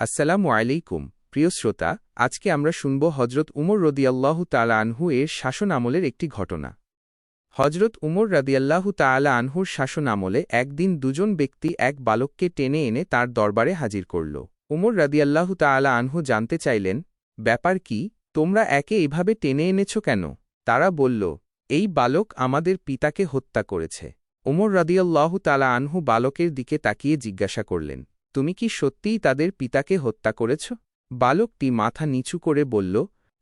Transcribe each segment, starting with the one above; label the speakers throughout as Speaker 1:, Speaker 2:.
Speaker 1: আসসালামু আলাইকুম, প্রিয় শ্রোতা, আজকে আমরা শুনব হজরত উমর রদিয়াল্লাহু তালা আনহু এর শাসন আমলের একটি ঘটনা। হজরত উমর রাদিয়াল্লাহু তালা আনহুর শাসন আমলে একদিন দুজন ব্যক্তি এক বালককে টেনে এনে তার দরবারে হাজির করল। উমর রাদিয়াল্লাহু তালা আনহু জানতে চাইলেন, ব্যাপার কি? তোমরা একে এভাবে টেনে এনেছ কেন? তারা বলল, এই বালক আমাদের পিতাকে হত্যা করেছে। উমর রাদিয়াল্লাহু তালা আনহু বালকের দিকে তাকিয়ে জিজ্ঞাসা করলেন তুমি কি সত্যিই তাদের পিতাকে হত্যা করেছ? বালকটি মাথা নিচু করে বলল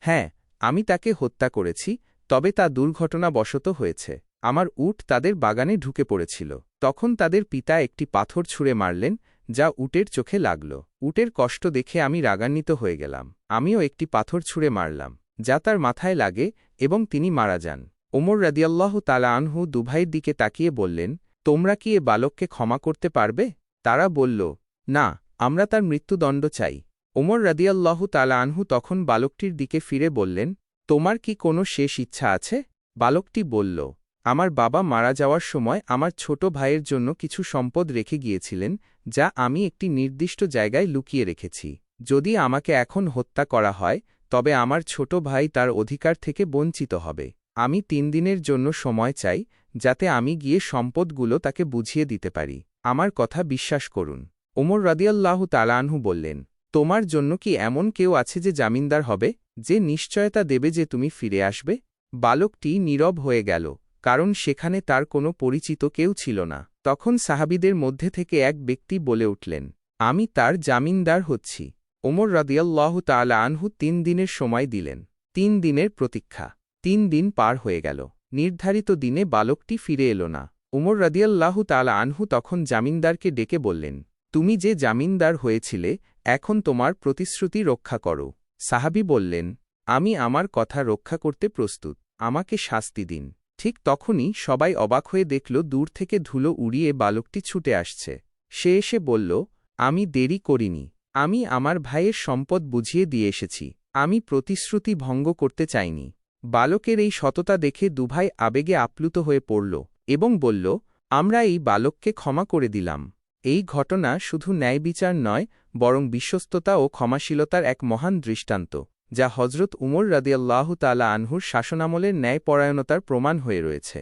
Speaker 1: হ্যাঁ আমি তাকে হত্যা করেছি, তবে তা দুর্ঘটনাবশত হয়েছে। আমার উট তাদের বাগানে ঢুকে পড়েছিল। তখন তাদের পিতা একটি পাথর ছুঁড়ে মারলেন, যা উটের চোখে লাগল। উটের কষ্ট দেখে আমি রাগান্বিত হয়ে গেলাম। আমিও একটি পাথর ছুঁড়ে মারলাম, যা তার মাথায় লাগে এবং তিনি মারা যান। ওমর রাদিয়াল্লাহ তালা আনহু দুভাইয়ের দিকে তাকিয়ে বললেন, তোমরা কি এ বালককে ক্ষমা করতে পারবে? তারা বলল না, আমরা তার মৃত্যুদণ্ড চাই। ওমর রাদিয়াল্লাহু তালা আনহু তখন বালকটির দিকে ফিরে বললেন, তোমার কি কোনো শেষ ইচ্ছা আছে? বালকটি বলল, আমার বাবা মারা যাওয়ার সময় আমার ছোট ভাইয়ের জন্য কিছু সম্পদ রেখে গিয়েছিলেন, যা আমি একটি নির্দিষ্ট জায়গায় লুকিয়ে রেখেছি। যদি আমাকে এখন হত্যা করা হয়, তবে আমার ছোট ভাই তার অধিকার থেকে বঞ্চিত হবে। আমি তিন দিনের জন্য সময় চাই, যাতে আমি গিয়ে সম্পদগুলো তাকে বুঝিয়ে দিতে পারি। আমার কথা বিশ্বাস করুন। ওমর রাদিয়াল্লাহু তালানহু বললেন, তোমার জন্য কি এমন কেউ আছে যে জামিনদার হবে, যে নিশ্চয়তা দেবে যে তুমি ফিরে আসবে? বালকটি নীরব হয়ে গেল, কারণ সেখানে তার কোনো পরিচিত কেউ ছিল না। তখন সাহাবিদের মধ্যে থেকে এক ব্যক্তি বলে উঠলেন, আমি তার জামিনদার হচ্ছি। ওমর রাদিয়াল্লাহ তালা আনহু তিন দিনের সময় দিলেন, তিন দিনের প্রতীক্ষা, তিন দিন পার হয়ে গেল। নির্ধারিত দিনে বালকটি ফিরে এলো না। উমর রাদিয়াল্লাহু তালা আনহু তখন জামিনদারকে ডেকে বললেন তুমি যে জামিনদার হয়েছিলে, এখন তোমার প্রতিশ্রুতি রক্ষা করো। সাহাবি বললেন, আমি আমার কথা রক্ষা করতে প্রস্তুত, আমাকে শাস্তি দিন। ঠিক তখনই সবাই অবাক হয়ে দেখল দূর থেকে ধুলো উড়িয়ে বালকটি ছুটে আসছে। সে এসে বলল, আমি দেরি করিনি, আমি আমার ভাইয়ের সম্পদ বুঝিয়ে দিয়ে এসেছি, আমি প্রতিশ্রুতি ভঙ্গ করতে চাইনি। বালকের এই সততা দেখে দুভাই আবেগে আপ্লুত হয়ে পড়ল এবং বলল, আমরা এই বালককে ক্ষমা করে দিলাম। এই ঘটনা শুধু ন্যায় বিচার নয়, বরং বিশ্বস্ততা ও ক্ষমাশীলতার এক মহান দৃষ্টান্ত, যা হজরত উমর রাদিয়াল্লাহ তালা আনহুর শাসনামলের ন্যায় পরায়ণতার প্রমাণ হয়ে রয়েছে।